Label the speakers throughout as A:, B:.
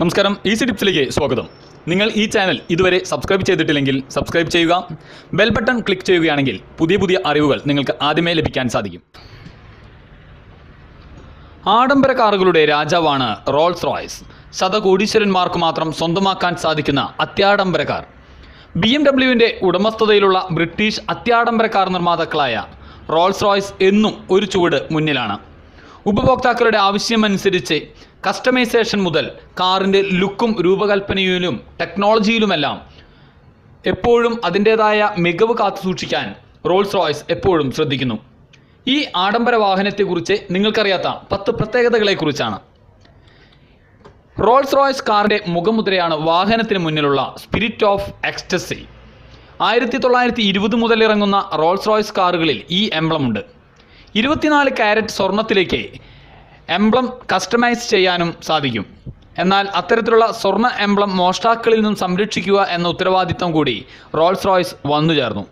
A: നമസ്കാരം ഈസി ടിപ്സിലേക്ക് സ്വാഗതം. നിങ്ങൾ ഈ ചാനൽ ഇതുവരെ സബ്സ്ക്രൈബ് ചെയ്തിട്ടില്ലെങ്കിൽ സബ്സ്ക്രൈബ് ചെയ്യുക ബെൽ ബട്ടൺ ക്ലിക്ക് ചെയ്യുകയാണെങ്കിൽ പുതിയ പുതിയ അറിവുകൾ നിങ്ങൾക്ക് ആദ്യമേ ലഭിക്കാൻ സാധിക്കും. ആഡംബര കാറുകളുടെ രാജാവാണ് റോൾസ് റോയ്സ് ശതകോടീശ്വരന്മാർക്ക് മാത്രം സ്വന്തമാക്കാൻ സാധിക്കുന്ന അത്യാഡംബര കാർ. ബി എം ഡബ്ല്യുവിന്റെ ഉടമസ്ഥതയിലുള്ള ബ്രിട്ടീഷ് അത്യാഡംബര കാർ നിർമ്മാതാക്കളായ റോൾസ് റോയ്സ് എന്നും ഒരു ചുവട് മുന്നിലാണ്. ഉപഭോക്താക്കളുടെ ആവശ്യമനുസരിച്ച് കസ്റ്റമൈസേഷൻ മുതൽ കാറിന്റെ ലുക്കും രൂപകൽപ്പനയിലും ടെക്നോളജിയിലുമെല്ലാം എപ്പോഴും അതിന്റേതായ മികവ് കാത്തു സൂക്ഷിക്കാൻ റോൾസ് റോയ്സ് എപ്പോഴും ശ്രദ്ധിക്കുന്നു. ഈ ആഡംബര വാഹനത്തെക്കുറിച്ച് നിങ്ങൾക്കറിയാത്ത പത്ത് പ്രത്യേകതകളെക്കുറിച്ചാണ്. റോൾസ് റോയ്സ് കാറിന്റെ മുഖമുദ്രയാണ് വാഹനത്തിന് മുന്നിലുള്ള സ്പിരിറ്റ് ഓഫ് എക്സ്റ്റസി ആയിരത്തി തൊള്ളായിരത്തി ഇരുപത് മുതൽ ഇറങ്ങുന്ന റോൾസ് റോയ്സ് കാറുകളിൽ ഈ എംബ്ലമുണ്ട്. ഇരുപത്തിനാല് കാരറ്റ് സ്വർണത്തിലേക്ക് എംബ്ലം കസ്റ്റമൈസ് ചെയ്യാനും സാധിക്കും. എന്നാൽ അത്തരത്തിലുള്ള സ്വർണ എംബ്ലം മോഷ്ടാക്കളിൽ നിന്നും സംരക്ഷിക്കുക എന്ന ഉത്തരവാദിത്തം കൂടി റോൾസ് റോയ്സ് വന്നു ചേർന്നു.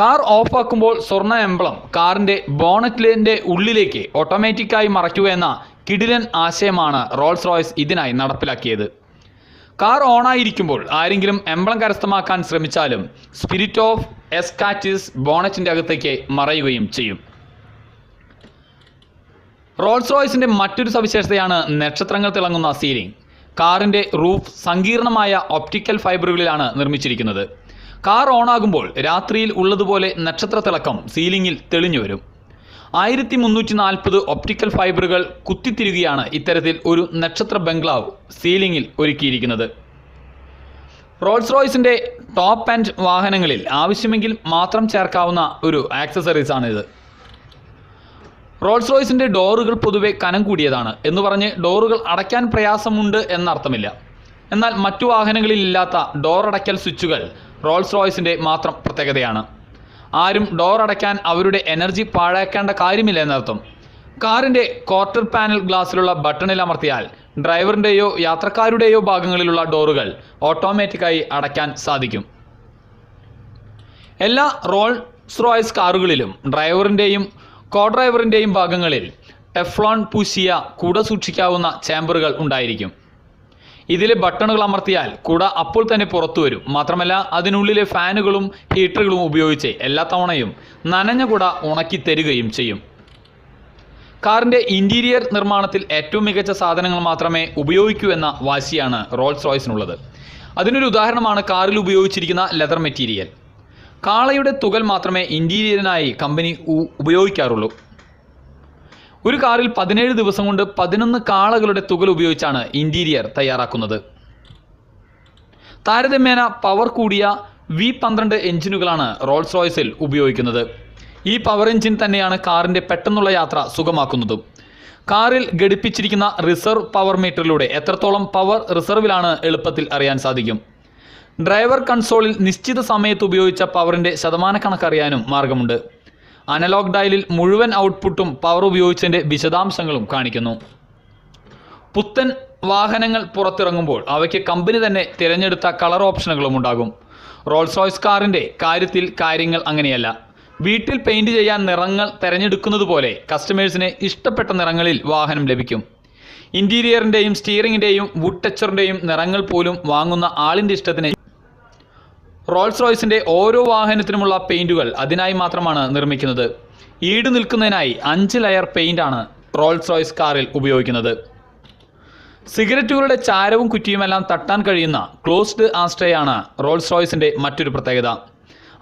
A: കാർ ഓഫാക്കുമ്പോൾ സ്വർണ എംബ്ലം കാറിന്റെ ബോണറ്റിലിന്റെ ഉള്ളിലേക്ക് ഓട്ടോമാറ്റിക്കായി മറയ്ക്കുക എന്ന കിടിലൻ ആശയമാണ് റോൾസ് റോയ്സ് ഇതിനായി നടപ്പിലാക്കിയത്. കാർ ഓണായിരിക്കുമ്പോൾ ആരെങ്കിലും എംബ്ലം കരസ്ഥമാക്കാൻ ശ്രമിച്ചാലും സ്പിരിറ്റ് ഓഫ് എസ്കാറ്റിസ് ബോണറ്റിന്റെ അകത്തേക്ക് മറയുകയും ചെയ്യും. റോൾസ് റോയ്സിന്റെ മറ്റൊരു സവിശേഷതയാണ് നക്ഷത്രങ്ങൾ തിളങ്ങുന്ന സീലിംഗ് കാറിന്റെ റൂഫ് സങ്കീർണമായ ഒപ്റ്റിക്കൽ ഫൈബറുകളിലാണ് നിർമ്മിച്ചിരിക്കുന്നത്. കാർ ഓണാകുമ്പോൾ രാത്രിയിൽ ഉള്ളതുപോലെ നക്ഷത്ര തിളക്കം സീലിംഗിൽ തെളിഞ്ഞു വരും. ആയിരത്തി മുന്നൂറ്റി നാൽപ്പത് ഒപ്റ്റിക്കൽ ഫൈബറുകൾ കുത്തിത്തിരികയാണ് ഇത്തരത്തിൽ ഒരു നക്ഷത്ര ബംഗ്ലാവ് സീലിംഗിൽ ഒരുക്കിയിരിക്കുന്നത്. റോൾസ് റോയ്സിന്റെ ടോപ്പ് ആൻഡ് വാഹനങ്ങളിൽ ആവശ്യമെങ്കിൽ മാത്രം ചേർക്കാവുന്ന ഒരു ആക്സസറീസ് ആണിത്. റോൾസ് റോയ്സിന്റെ ഡോറുകൾ പൊതുവെ കനം കൂടിയതാണ് എന്ന് പറഞ്ഞ് ഡോറുകൾ അടയ്ക്കാൻ പ്രയാസമുണ്ട് എന്നർത്ഥമില്ല. എന്നാൽ മറ്റു വാഹനങ്ങളിൽ ഇല്ലാത്ത ഡോർ അടയ്ക്കൽ സ്വിച്ചുകൾ റോൾസ് റോയ്സിന്റെ മാത്രം പ്രത്യേകതയാണ്. ആരും ഡോർ അടയ്ക്കാൻ അവരുടെ എനർജി പാഴാക്കേണ്ട കാര്യമില്ല എന്നർത്ഥം. കാറിന്റെ ക്വാർട്ടർ പാനൽ ഗ്ലാസ്സിലുള്ള ബട്ടണിൽ അമർത്തിയാൽ ഡ്രൈവറിന്റെയോ യാത്രക്കാരുടെയോ ഭാഗങ്ങളിലുള്ള ഡോറുകൾ ഓട്ടോമാറ്റിക്കായി അടയ്ക്കാൻ സാധിക്കും. എല്ലാ റോൾസ് റോയ്സ് കാറുകളിലും ഡ്രൈവറിന്റെയും കോ ഡ്രൈവറിന്റെയും ഭാഗങ്ങളിൽ ടെഫ്ലോൺ പൂശിയ കുട സൂക്ഷിക്കാവുന്ന ചേമ്പറുകൾ ഉണ്ടായിരിക്കും. ഇതിലെ ബട്ടണുകൾ അമർത്തിയാൽ കുട അപ്പോൾ തന്നെ പുറത്തു വരും. മാത്രമല്ല അതിനുള്ളിലെ ഫാനുകളും ഹീറ്ററുകളും ഉപയോഗിച്ച് എല്ലാ തവണയും നനഞ്ഞ കുട ഉണക്കി തരികയും ചെയ്യും. കാറിന്റെ ഇന്റീരിയർ നിർമ്മാണത്തിൽ ഏറ്റവും മികച്ച സാധനങ്ങൾ മാത്രമേ ഉപയോഗിക്കൂ എന്ന വാശിയാണ് റോൾസ് റോയ്സിനുള്ളത് അതിനൊരു ഉദാഹരണമാണ് കാറിൽ ഉപയോഗിച്ചിരിക്കുന്ന ലെതർ മെറ്റീരിയൽ. കാളയുടെ തുകൽ മാത്രമേ ഇന്റീരിയറിനായി കമ്പനി ഉപയോഗിക്കാറുള്ളൂ. ഒരു കാറിൽ പതിനേഴ് ദിവസം കൊണ്ട് പതിനൊന്ന് കാളകളുടെ തുകൽ ഉപയോഗിച്ചാണ് ഇന്റീരിയർ തയ്യാറാക്കുന്നത്. താരതമ്യേന പവർ കൂടിയ വി പന്ത്രണ്ട് എഞ്ചിനുകളാണ് റോൾസ് റോയ്സിൽ ഉപയോഗിക്കുന്നത്. ഈ പവർ എഞ്ചിൻ തന്നെയാണ് കാറിന്റെ പെട്ടെന്നുള്ള യാത്ര സുഗമാക്കുന്നതും. കാറിൽ ഘടിപ്പിച്ചിരിക്കുന്ന റിസർവ് പവർ മീറ്ററിലൂടെ എത്രത്തോളം പവർ റിസർവിലാണ് എളുപ്പത്തിൽ അറിയാൻ സാധിക്കും? ഡ്രൈവർ കൺസോളിൽ നിശ്ചിത സമയത്ത് ഉപയോഗിച്ച പവറിന്റെ ശതമാനക്കണക്കറിയാനും മാർഗമുണ്ട്. അനലോഗ് ഡയലിൽ മുഴുവൻ ഔട്ട്പുട്ടും പവർ ഉപയോഗിച്ചതിന്റെ വിശദാംശങ്ങളും കാണിക്കുന്നു. പുത്തൻ വാഹനങ്ങൾ പുറത്തിറങ്ങുമ്പോൾ അവയ്ക്ക് കമ്പനി തന്നെ തിരഞ്ഞെടുത്ത കളർ ഓപ്ഷനുകളും ഉണ്ടാകും. റോൾസ് റോയ്സ് കാറിന്റെ കാര്യത്തിൽ കാര്യങ്ങൾ അങ്ങനെയല്ല. വീട്ടിൽ പെയിന്റ് ചെയ്യാൻ നിറങ്ങൾ തിരഞ്ഞെടുക്കുന്നത് പോലെ കസ്റ്റമേഴ്സിന് ഇഷ്ടപ്പെട്ട നിറങ്ങളിൽ വാഹനം ലഭിക്കും. ഇന്റീരിയറിന്റെയും സ്റ്റിയറിങ്ങിന്റെയും വുഡ് ടച്ചറിന്റെയും നിറങ്ങൾ പോലും വാങ്ങുന്ന ആളിന്റെ ഇഷ്ടത്തിന് റോൾസ് റോയ്സിന്റെ ഓരോ വാഹനത്തിനുമുള്ള പെയിന്റുകൾ അതിനായി മാത്രമാണ് നിർമ്മിക്കുന്നത്. ഈട് നിൽക്കുന്നതിനായി അഞ്ച് ലെയർ പെയിന്റ് ആണ് റോൾസ് റോയ്സ് കാറിൽ ഉപയോഗിക്കുന്നത്. സിഗരറ്റുകളുടെ ചാരവും കുറ്റിയുമെല്ലാം തട്ടാൻ കഴിയുന്ന ക്ലോസ്ഡ് ആസ്ട്രയാണ് റോൾസ് റോയ്സിന്റെ മറ്റൊരു പ്രത്യേകത.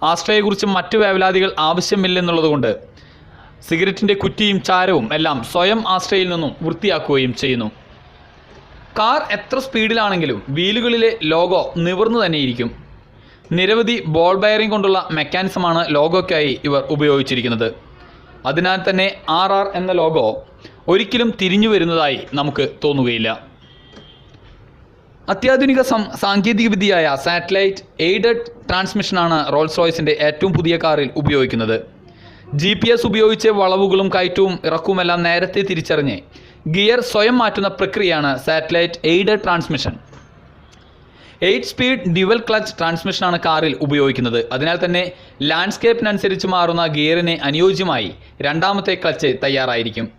A: ആസ്ട്രയെക്കുറിച്ച് മറ്റു വേവലാതികൾ ആവശ്യമില്ലെന്നുള്ളതുകൊണ്ട് സിഗരറ്റിന്റെ കുറ്റിയും ചാരവും എല്ലാം സ്വയം ആസ്ട്രയിൽ നിന്നും വൃത്തിയാക്കുകയും ചെയ്യുന്നു. കാർ എത്ര സ്പീഡിലാണെങ്കിലും വീലുകളിലെ ലോഗോ നിവർന്നു തന്നെയിരിക്കും. നിരവധി ബോൾ ബയറിംഗ് കൊണ്ടുള്ള മെക്കാനിസമാണ് ലോഗോയ്ക്കായി ഇവർ ഉപയോഗിച്ചിരിക്കുന്നത്. അതിനാൽ തന്നെ ആർ ആർ എന്ന ലോഗോ ഒരിക്കലും തിരിഞ്ഞു വരുന്നതായി നമുക്ക് തോന്നുകയില്ല. അത്യാധുനിക സാങ്കേതികവിദ്യയായ സാറ്റലൈറ്റ് എയ്ഡഡ് ട്രാൻസ്മിഷനാണ് റോൾസ് റോയ്സിന്റെ ഏറ്റവും പുതിയ കാറിൽ ഉപയോഗിക്കുന്നത്. ജി പി എസ് ഉപയോഗിച്ച് വളവുകളും കയറ്റവും ഇറക്കുമെല്ലാം നേരത്തെ തിരിച്ചറിഞ്ഞ് ഗിയർ സ്വയം മാറ്റുന്ന പ്രക്രിയയാണ് satellite aided transmission. Eight speed dual clutch ട്രാൻസ്മിഷനാണ് കാറിൽ ഉപയോഗിക്കുന്നത്. അതിനാൽ തന്നെ ലാൻഡ്സ്കേപ്പിനനുസരിച്ച് മാറുന്ന ഗിയറിന് അനുയോജ്യമായി രണ്ടാമത്തെ ക്ലച്ച് തയ്യാറായിരിക്കും.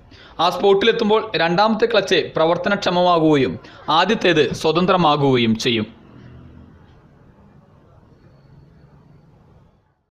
A: ആ സ്പോട്ടിലെത്തുമ്പോൾ രണ്ടാമത്തെ ക്ലച്ച് പ്രവർത്തനക്ഷമമാകുകയും ആദ്യത്തേത് സ്വതന്ത്രമാകുകയും ചെയ്യും.